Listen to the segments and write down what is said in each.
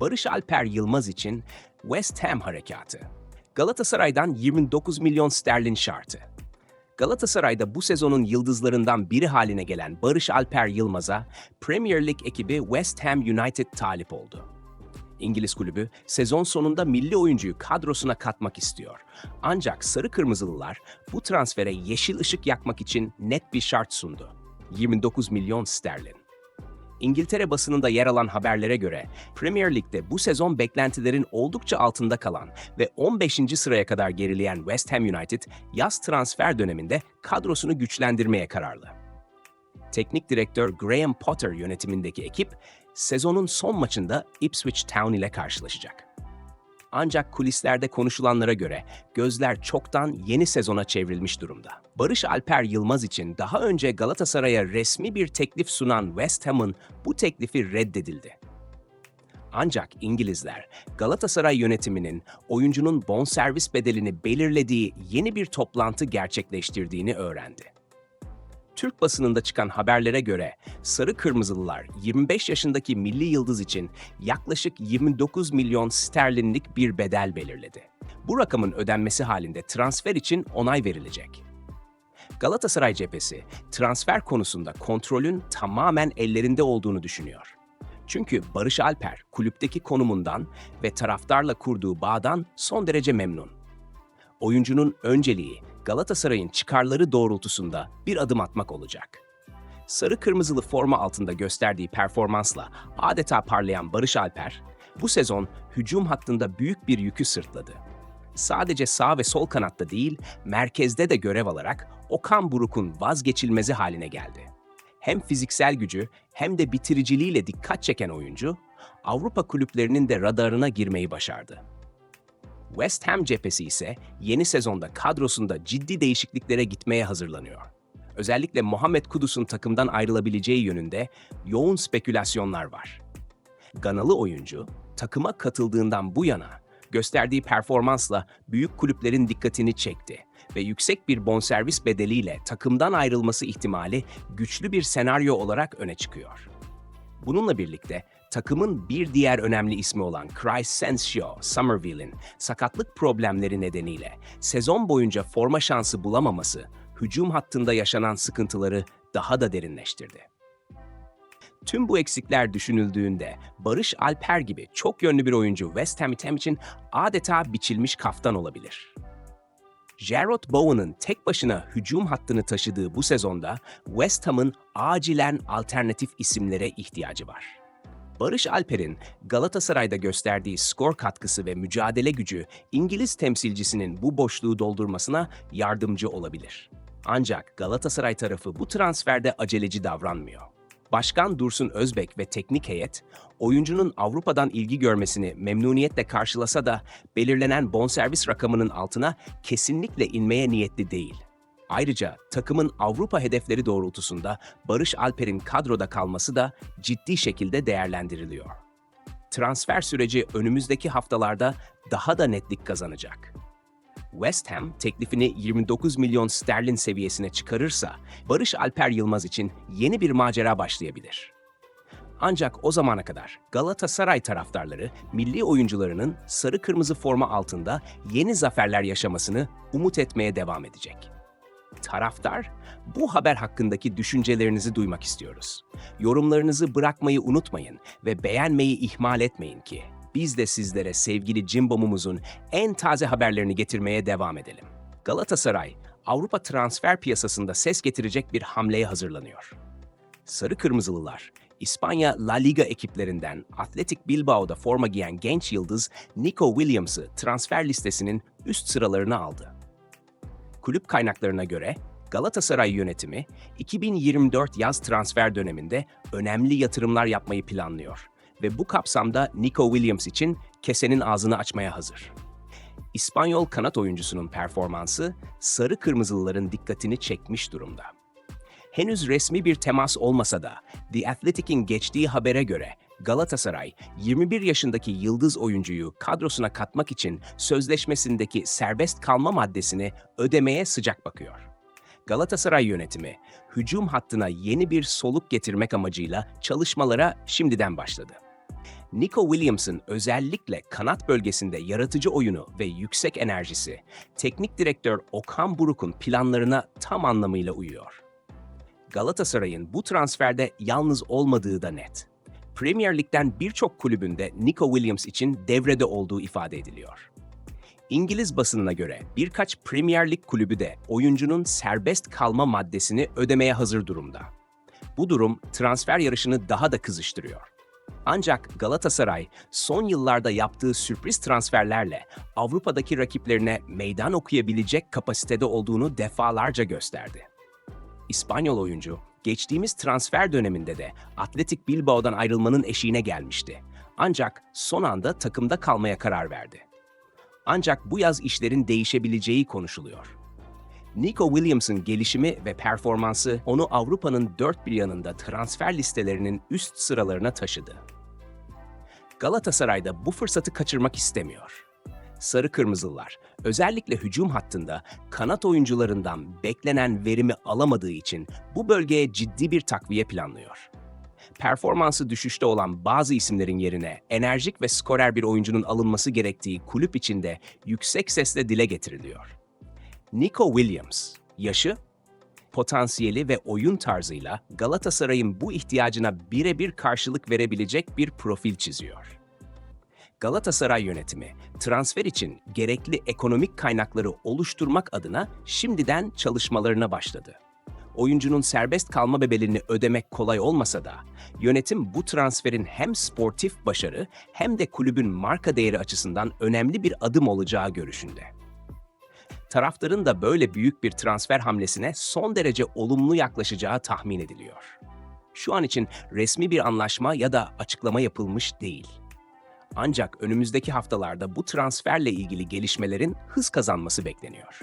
Barış Alper Yılmaz için West Ham harekatı. Galatasaray'dan 29 milyon sterlin şartı. Galatasaray'da bu sezonun yıldızlarından biri haline gelen Barış Alper Yılmaz'a Premier Lig ekibi West Ham United talip oldu. İngiliz kulübü sezon sonunda milli oyuncuyu kadrosuna katmak istiyor. Ancak Sarı Kırmızılılar bu transfere yeşil ışık yakmak için net bir şart sundu. 29 milyon sterlin. İngiltere basınında yer alan haberlere göre Premier Lig'de bu sezon beklentilerin oldukça altında kalan ve 15. sıraya kadar gerileyen West Ham United yaz transfer döneminde kadrosunu güçlendirmeye kararlı. Teknik direktör Graham Potter yönetimindeki ekip sezonun son maçında Ipswich Town ile karşılaşacak. Ancak kulislerde konuşulanlara göre gözler çoktan yeni sezona çevrilmiş durumda. Barış Alper Yılmaz için daha önce Galatasaray'a resmi bir teklif sunan West Ham'ın bu teklifi reddedildi. Ancak İngilizler Galatasaray yönetiminin oyuncunun bonservis bedelini belirlediği yeni bir toplantı gerçekleştirdiğini öğrendi. Türk basınında çıkan haberlere göre Sarı Kırmızılılar 25 yaşındaki milli yıldız için yaklaşık 29 milyon sterlinlik bir bedel belirledi. Bu rakamın ödenmesi halinde transfer için onay verilecek. Galatasaray cephesi transfer konusunda kontrolün tamamen ellerinde olduğunu düşünüyor. Çünkü Barış Alper kulüpteki konumundan ve taraftarla kurduğu bağdan son derece memnun. Oyuncunun önceliği Galatasaray'ın çıkarları doğrultusunda bir adım atmak olacak. Sarı kırmızılı forma altında gösterdiği performansla adeta parlayan Barış Alper, bu sezon hücum hattında büyük bir yükü sırtladı. Sadece sağ ve sol kanatta değil, merkezde de görev alarak Okan Buruk'un vazgeçilmezi haline geldi. Hem fiziksel gücü hem de bitiriciliğiyle dikkat çeken oyuncu, Avrupa kulüplerinin de radarına girmeyi başardı. West Ham cephesi ise yeni sezonda kadrosunda ciddi değişikliklere gitmeye hazırlanıyor. Özellikle Muhammed Kudus'un takımdan ayrılabileceği yönünde yoğun spekülasyonlar var. Ganalı oyuncu takıma katıldığından bu yana gösterdiği performansla büyük kulüplerin dikkatini çekti ve yüksek bir bonservis bedeliyle takımdan ayrılması ihtimali güçlü bir senaryo olarak öne çıkıyor. Bununla birlikte takımın bir diğer önemli ismi olan Crescencio Somerville'in sakatlık problemleri nedeniyle sezon boyunca forma şansı bulamaması hücum hattında yaşanan sıkıntıları daha da derinleştirdi. Tüm bu eksikler düşünüldüğünde Barış Alper gibi çok yönlü bir oyuncu West Ham için adeta biçilmiş kaftan olabilir. Jarrod Bowen'ın tek başına hücum hattını taşıdığı bu sezonda West Ham'ın acilen alternatif isimlere ihtiyacı var. Barış Alper'in Galatasaray'da gösterdiği skor katkısı ve mücadele gücü İngiliz temsilcisinin bu boşluğu doldurmasına yardımcı olabilir. Ancak Galatasaray tarafı bu transferde aceleci davranmıyor. Başkan Dursun Özbek ve teknik heyet, oyuncunun Avrupa'dan ilgi görmesini memnuniyetle karşılasa da belirlenen bonservis rakamının altına kesinlikle inmeye niyetli değil. Ayrıca takımın Avrupa hedefleri doğrultusunda Barış Alper'in kadroda kalması da ciddi şekilde değerlendiriliyor. Transfer süreci önümüzdeki haftalarda daha da netlik kazanacak. West Ham teklifini 29 milyon sterlin seviyesine çıkarırsa Barış Alper Yılmaz için yeni bir macera başlayabilir. Ancak o zamana kadar Galatasaray taraftarları milli oyuncularının sarı kırmızı forma altında yeni zaferler yaşamasını umut etmeye devam edecek. Taraftar, bu haber hakkındaki düşüncelerinizi duymak istiyoruz. Yorumlarınızı bırakmayı unutmayın ve beğenmeyi ihmal etmeyin ki biz de sizlere sevgili Cimbom'umuzun en taze haberlerini getirmeye devam edelim. Galatasaray, Avrupa transfer piyasasında ses getirecek bir hamleye hazırlanıyor. Sarı Kırmızılılar, İspanya La Liga ekiplerinden Athletic Bilbao'da forma giyen genç yıldız Nico Williams'ı transfer listesinin üst sıralarına aldı. Kulüp kaynaklarına göre Galatasaray yönetimi 2024 yaz transfer döneminde önemli yatırımlar yapmayı planlıyor ve bu kapsamda Nico Williams için kesenin ağzını açmaya hazır. İspanyol kanat oyuncusunun performansı sarı kırmızılıların dikkatini çekmiş durumda. Henüz resmi bir temas olmasa da The Athletic'in geçtiği habere göre Galatasaray 21 yaşındaki yıldız oyuncuyu kadrosuna katmak için sözleşmesindeki serbest kalma maddesini ödemeye sıcak bakıyor. Galatasaray yönetimi hücum hattına yeni bir soluk getirmek amacıyla çalışmalara şimdiden başladı. Nico Williams'ın özellikle kanat bölgesinde yaratıcı oyunu ve yüksek enerjisi, teknik direktör Okan Buruk'un planlarına tam anlamıyla uyuyor. Galatasaray'ın bu transferde yalnız olmadığı da net. Premier Lig'den birçok kulübünde Nico Williams için devrede olduğu ifade ediliyor. İngiliz basınına göre birkaç Premier Lig kulübü de oyuncunun serbest kalma maddesini ödemeye hazır durumda. Bu durum transfer yarışını daha da kızıştırıyor. Ancak Galatasaray son yıllarda yaptığı sürpriz transferlerle Avrupa'daki rakiplerine meydan okuyabilecek kapasitede olduğunu defalarca gösterdi. İspanyol oyuncu geçtiğimiz transfer döneminde de Atletik Bilbao'dan ayrılmanın eşiğine gelmişti. Ancak son anda takımda kalmaya karar verdi. Ancak bu yaz işlerin değişebileceği konuşuluyor. Nico Williams'ın gelişimi ve performansı onu Avrupa'nın dört bir yanında transfer listelerinin üst sıralarına taşıdı. Galatasaray da bu fırsatı kaçırmak istemiyor. Sarı Kırmızılar özellikle hücum hattında kanat oyuncularından beklenen verimi alamadığı için bu bölgeye ciddi bir takviye planlıyor. Performansı düşüşte olan bazı isimlerin yerine enerjik ve skorer bir oyuncunun alınması gerektiği kulüp içinde yüksek sesle dile getiriliyor. Nico Williams, yaşı, potansiyeli ve oyun tarzıyla Galatasaray'ın bu ihtiyacına birebir karşılık verebilecek bir profil çiziyor. Galatasaray yönetimi transfer için gerekli ekonomik kaynakları oluşturmak adına şimdiden çalışmalarına başladı. Oyuncunun serbest kalma bedelini ödemek kolay olmasa da yönetim bu transferin hem sportif başarı hem de kulübün marka değeri açısından önemli bir adım olacağı görüşünde. Taraftarın da böyle büyük bir transfer hamlesine son derece olumlu yaklaşacağı tahmin ediliyor. Şu an için resmi bir anlaşma ya da açıklama yapılmış değil. Ancak önümüzdeki haftalarda bu transferle ilgili gelişmelerin hız kazanması bekleniyor.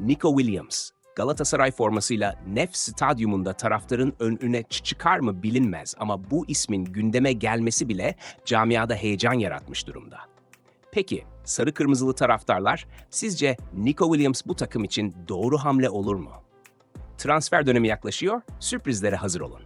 Nico Williams, Galatasaray formasıyla Nef Stadyumunda taraftarın önüne çıkar mı bilinmez ama bu ismin gündeme gelmesi bile camiada heyecan yaratmış durumda. Peki, sarı kırmızılı taraftarlar sizce Nico Williams bu takım için doğru hamle olur mu? Transfer dönemi yaklaşıyor, sürprizlere hazır olun.